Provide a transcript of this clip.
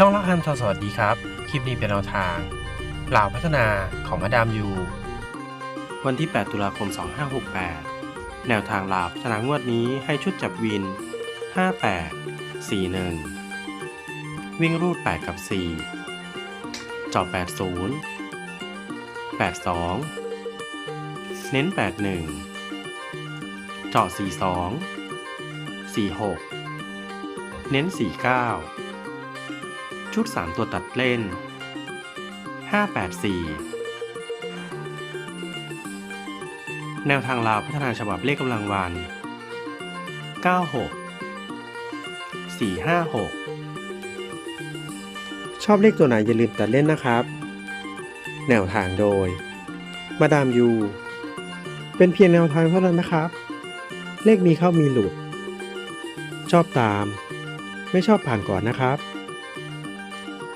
ช่องละคันทอสวัสดีครับ คลิปนี้เป็นแนวทางเหล่าพัฒนาของมาดามยู วันที่ 8 ตุลาคม 2568 แนวทางลาวพัฒนางวดนี้ให้ชุดจับวิน 58 41 วิ่งรูด 8 กับ 4 จอบ 80 82 เน้น 81เจาะ42 46 เน้น 49 ชุด 3 ตัวตัดเล่น 584 แนวทางลาวพัฒนาฉบับเลขกำลังวัน 96 456 ชอบเลขตัวไหนอย่าลืมตัดเล่นนะครับ แนวทางโดย มาดามยู เป็นเพียงแนวทางเท่านั้นนะครับ เลขมีเข้ามีหลุด ชอบตาม ไม่ชอบผ่านก่อนนะครับ